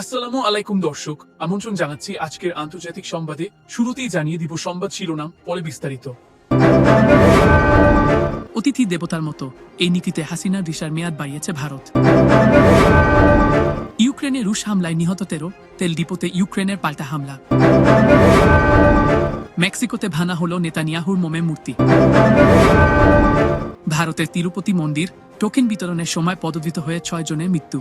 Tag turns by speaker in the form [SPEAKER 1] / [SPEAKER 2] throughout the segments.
[SPEAKER 1] আসসালামু আলাইকুম, দর্শক। আমন্ত্রণ জানাচ্ছি আজকের আন্তর্জাতিক সংবাদে। শুরুতেই জানিয়ে দিব সংবাদ শিরোনাম, পরে বিস্তারিত।
[SPEAKER 2] অতিথি দেবতার মতো, এই নীতিতে হাসিনার দিশার মেয়াদ বাড়িয়েছে ভারত। ইউক্রেনে রুশ হামলায় নিহত তেরো, তেল ডিপোতে ইউক্রেনের পাল্টা হামলা। মেক্সিকোতে ভানা হল নেতানিয়াহুর মোমে মূর্তি। ভারতের তিরুপতি মন্দির, টোকেন বিতরণের সময় পদবিত হয়ে ছয় জনের মৃত্যু।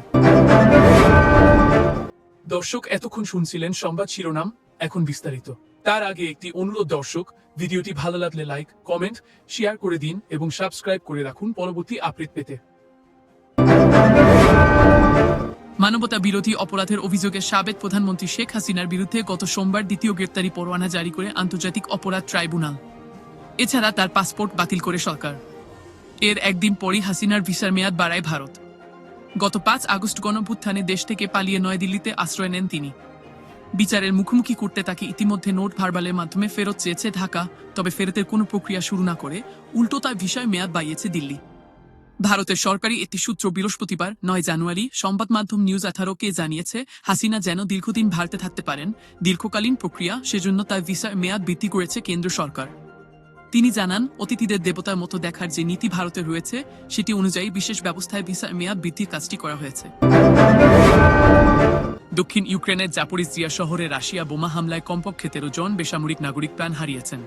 [SPEAKER 1] দর্শক এতক্ষণ শুনছিলেন সংবাদ শিরোনাম, এখন বিস্তারিত। তার আগে একটি অনুরোধ দর্শক, ভিডিওটি ভালো লাগলে লাইক, কমেন্ট, শেয়ার করে দিন এবং সাবস্ক্রাইব করে রাখুন পরবর্তী আপডেট পেতে।
[SPEAKER 2] মানবতা বিরোধী অপরাধের অভিযোগে সাবেক প্রধানমন্ত্রী শেখ হাসিনার বিরুদ্ধে গত সোমবার দ্বিতীয় গ্রেপ্তারি পরোয়ানা জারি করে আন্তর্জাতিক অপরাধ ট্রাইব্যুনাল। এছাড়া তার পাসপোর্ট বাতিল করে সরকার। এর একদিন পরই হাসিনার ভিসার মেয়াদ বাড়ায় ভারত। গত পাঁচ আগস্ট গণভুত্থানে দেশ থেকে পালিয়ে নয়াদিল্লিতে আশ্রয় নেন তিনি। বিচারের মুখোমুখি করতে তাকে ইতিমধ্যে নোট ভারবালের মাধ্যমে ফেরত চেয়েছে ঢাকা, তবে ফেরতের কোনো প্রক্রিয়া শুরু না করে উল্টো তার ভিসায় মেয়াদ বাড়িয়েছে দিল্লি। ভারতের সরকারি একটি সূত্র বৃহস্পতিবার, নয় জানুয়ারি, সংবাদ মাধ্যম নিউজ আঠারোকে জানিয়েছে, হাসিনা যেন দীর্ঘদিন ভারতে থাকতে পারেন, দীর্ঘকালীন প্রক্রিয়া, সেজন্য তার ভিসার মেয়াদ বৃদ্ধি করেছে কেন্দ্র সরকার। তিনি জানান, অতিথিদের দেবতার মতো দেখার যে নীতি ভারতে রয়েছে, সেটি অনুযায়ী বিশেষ ব্যবস্থায় ভিসার মেয়াদ বৃদ্ধির কাজটি করা হয়েছে। দক্ষিণ ইউক্রেনের জাপরিজিয়া শহরে রাশিয়া বোমা হামলায় কমপক্ষে তেরো জন বেসামরিক নাগরিক প্রাণ হারিয়েছেন।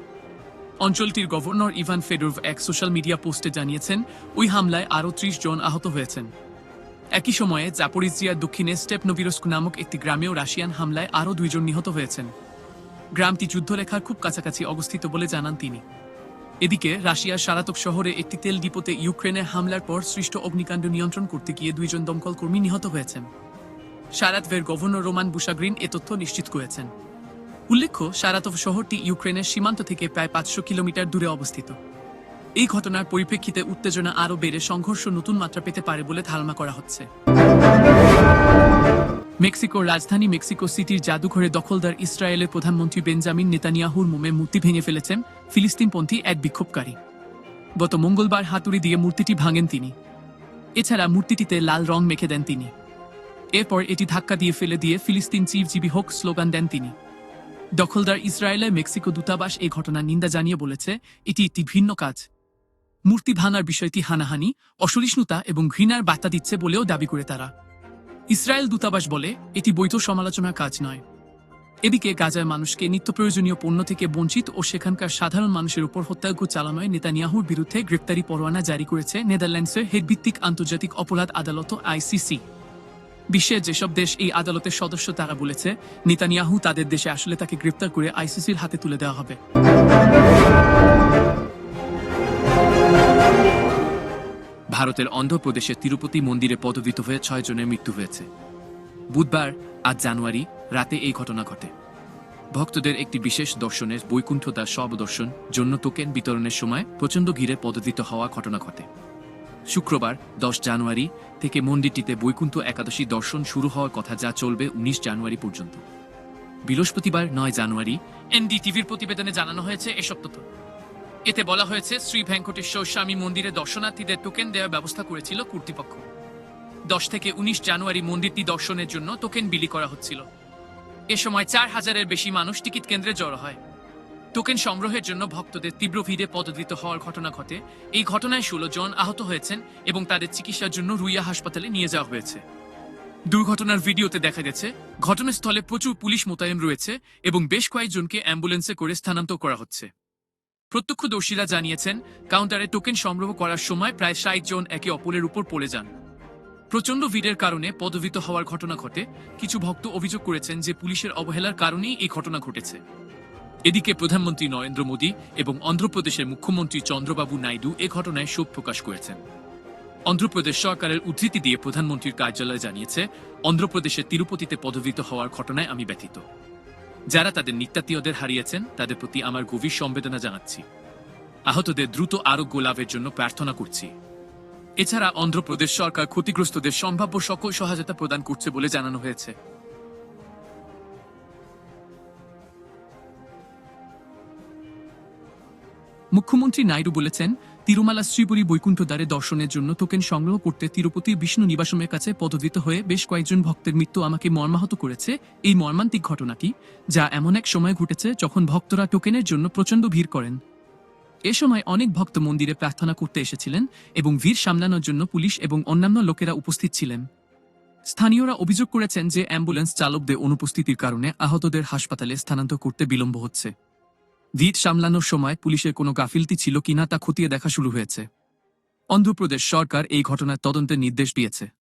[SPEAKER 2] অঞ্চলটির গভর্নর ইভান ফেডোভ এক সোশ্যাল মিডিয়া পোস্টে জানিয়েছেন, ওই হামলায় আরও ত্রিশ জন আহত হয়েছেন। একই সময়ে জাপরিজিয়ার দক্ষিণে স্টেপ স্টেপনোভিরস্ক নামক একটি গ্রামেও রাশিয়ান হামলায় আরও দুইজন নিহত হয়েছেন। গ্রামটি যুদ্ধরেখার খুব কাছাকাছি অবস্থিত বলে জানান তিনি। এদিকে রাশিয়ার সারাতক শহরে একটি তেল ডিপোতে ইউক্রেনের হামলার পর সৃষ্ট অগ্নিকাণ্ড নিয়ন্ত্রণ করতে গিয়ে দুইজন দমকল কর্মী নিহত হয়েছেন। সারাতভের গভর্নর রোমান বুশাগ্রিন এ তথ্য নিশ্চিত করেছেন। উল্লেখ্য, সারাতভ শহরটি ইউক্রেনের সীমান্ত থেকে প্রায় পাঁচশো কিলোমিটার দূরে অবস্থিত। এই ঘটনার পরিপ্রেক্ষিতে উত্তেজনা আরও বেড়ে সংঘর্ষ নতুন মাত্রা পেতে পারে বলে ধারণা করা হচ্ছে। মেক্সিকোর রাজধানী মেক্সিকো সিটির জাদুঘরে দখলদার ইসরায়েলের প্রধানমন্ত্রী বেঞ্জামিন নেতানিয়াহুর মোমে মূর্তি ভেঙে ফেলেছেন। ফিলিস্তিনপন্থী এক বিক্ষোভকারী। গত মঙ্গলবার হাতুড়ি দিয়ে মূর্তিটি ভাঙেন তিনি। এছাড়া মূর্তিটিতে লাল রং মেখে দেন তিনি। এরপর এটি ধাক্কা দিয়ে ফেলে দিয়ে ফিলিস্তিন চিরজীবী হোক স্লোগান দেন তিনি। দখলদার ইসরায়েলে মেক্সিকো দূতাবাস এই ঘটনার নিন্দা জানিয়ে বলেছে, এটি একটি ভিন্ন কাজ। মূর্তি ভাঙার বিষয়টি হানাহানি, অসহিষ্ণুতা এবং ঘৃণার বার্তা দিচ্ছে বলেও দাবি করে তারা। ইসরায়েল দূতাবাস বলে, এটি বৈধ সমালোচনার কাজ নয়। এদিকে গাজার মানুষকে নিত্য প্রয়োজনীয় পণ্য থেকে বঞ্চিত ও সেখানকার সাধারণ মানুষের উপর হত্যাযজ্ঞ চালানোয় নেতানিয়াহুর বিরুদ্ধে গ্রেপ্তারি পরোয়ানা জারি করেছে নেদারল্যান্ডসের হেডভিত্তিক আন্তর্জাতিক অপরাধ আদালত আইসিসি। বিশ্বের যেসব দেশ এই আদালতের সদস্য তারা বলেছে, নেতানিয়াহু তাদের দেশে আসলে তাকে গ্রেপ্তার করে আইসিসির হাতে তুলে দেওয়া হবে। ভারতের অন্ধ্রপ্রদেশের তিরুপতি মন্দিরে পদবিত হয়ে ছয় জনের মৃত্যু হয়েছে। বুধবার আজ জানুয়ারি, রাতে এই ঘটনা ঘটে। ভক্তদের একটি বিশেষ দর্শনের বৈকুণ্ঠতা সব দর্শন জন্য টোকেন বিতরণের সময় প্রচণ্ড ঘিরে পদদিত হওয়া ঘটনা ঘটে। শুক্রবার, দশ জানুয়ারি থেকে মন্দিরটিতে বৈকুণ্ঠ একাদশী দর্শন শুরু হওয়ার কথা যা চলবে উনিশ জানুয়ারি পর্যন্ত। বৃহস্পতিবার, নয় জানুয়ারি, এনডিটিভির প্রতিবেদনে জানানো হয়েছে এসব তথ্য। এতে বলা হয়েছে, শ্রী ভেঙ্কটেশ্বর স্বামী মন্দিরে দর্শনার্থীদের টোকেন দেওয়ার ব্যবস্থা করেছিল কর্তৃপক্ষ। দশ থেকে উনিশ জানুয়ারি মন্দিরটি দর্শনের জন্য টোকেন বিলি করা হচ্ছিল। এ সময় চার হাজারের বেশি মানুষ টিকিট কেন্দ্রে জড়ো হয়। টোকেন সংগ্রহের জন্য ভক্তদের তীব্র ভিড়ে পদদৃত হওয়ার ঘটনা ঘটে। এই ঘটনায় ষোলো জন আহত হয়েছেন এবং তাদের চিকিৎসার জন্য রুইয়া হাসপাতালে নিয়ে যাওয়া হয়েছে। দুর্ঘটনার ভিডিওতে দেখা গেছে, ঘটনাস্থলে প্রচুর পুলিশ মোতায়েন রয়েছে এবং বেশ কয়েকজনকে অ্যাম্বুলেন্সে করে স্থানান্তর করা হচ্ছে। প্রত্যক্ষদর্শীরা জানিয়েছেন, কাউন্টারে টোকেন সংগ্রহ করার সময় প্রায় ষাট জন একে অপরের উপর পড়ে যান। প্রচণ্ড ভিড়ের কারণে পদভিত হওয়ার ঘটনা ঘটে। কিছু ভক্ত অভিযোগ করেছেন যে পুলিশের অবহেলার কারণেই এই ঘটনা ঘটেছে। এদিকে প্রধানমন্ত্রী নরেন্দ্র মোদী এবং অন্ধ্রপ্রদেশের মুখ্যমন্ত্রী চন্দ্রবাবু নাইডু এ ঘটনায় শোক প্রকাশ করেছেন। অন্ধ্রপ্রদেশ সরকারের উদ্ধৃতি দিয়ে প্রধানমন্ত্রীর কার্যালয় জানিয়েছে, অন্ধ্রপ্রদেশের তিরুপতিতে পদভিত হওয়ার ঘটনায় আমি ব্যথিত। যারা তাদের নিত্যাত্মীয়দের হারিয়েছেন, তাদের প্রতি আমার গভীর সম্বেদনা জানাচ্ছি। আহতদের দ্রুত আরোগ্য লাভের জন্য প্রার্থনা করছি। এছাড়া অন্ধ্রপ্রদেশ সরকার ক্ষতিগ্রস্তদের সম্ভাব্য সকল সহায়তা প্রদান করছে বলে জানানো হয়েছে। মুখ্যমন্ত্রী নাইডু বলেছেন তিরুমালা শ্রীপুরী বৈকুণ্ঠ দ্বারে দর্শনের জন্য টোকেন সংগ্রহ করতে তিরুপতি বিষ্ণু নিবাসমের কাছে পদবিত হয়ে বেশ কয়েকজন ভক্তের মৃত্যু আমাকে মর্মাহত করেছে। এই মর্মান্তিক ঘটনাটি যা এমন এক সময় ঘটেছে যখন ভক্তরা টোকেনের জন্য প্রচণ্ড ভিড় করেন। এ সময় অনেক ভক্ত মন্দিরে প্রার্থনা করতে এসেছিলেন এবং ভিড় সামলানোর জন্য পুলিশ এবং অন্যান্য লোকেরা উপস্থিত ছিলেন। স্থানীয়রা অভিযোগ করেছেন যে অ্যাম্বুলেন্স চালকদের অনুপস্থিতির কারণে আহতদের হাসপাতালে স্থানান্তর করতে বিলম্ব হচ্ছে। ভিড় সামলানোর সময় পুলিশের কোনো গাফিলতি ছিল কিনা তা খতিয়ে দেখা শুরু হয়েছে। অন্ধ্রপ্রদেশ সরকার এই ঘটনার তদন্তের নির্দেশ দিয়েছে।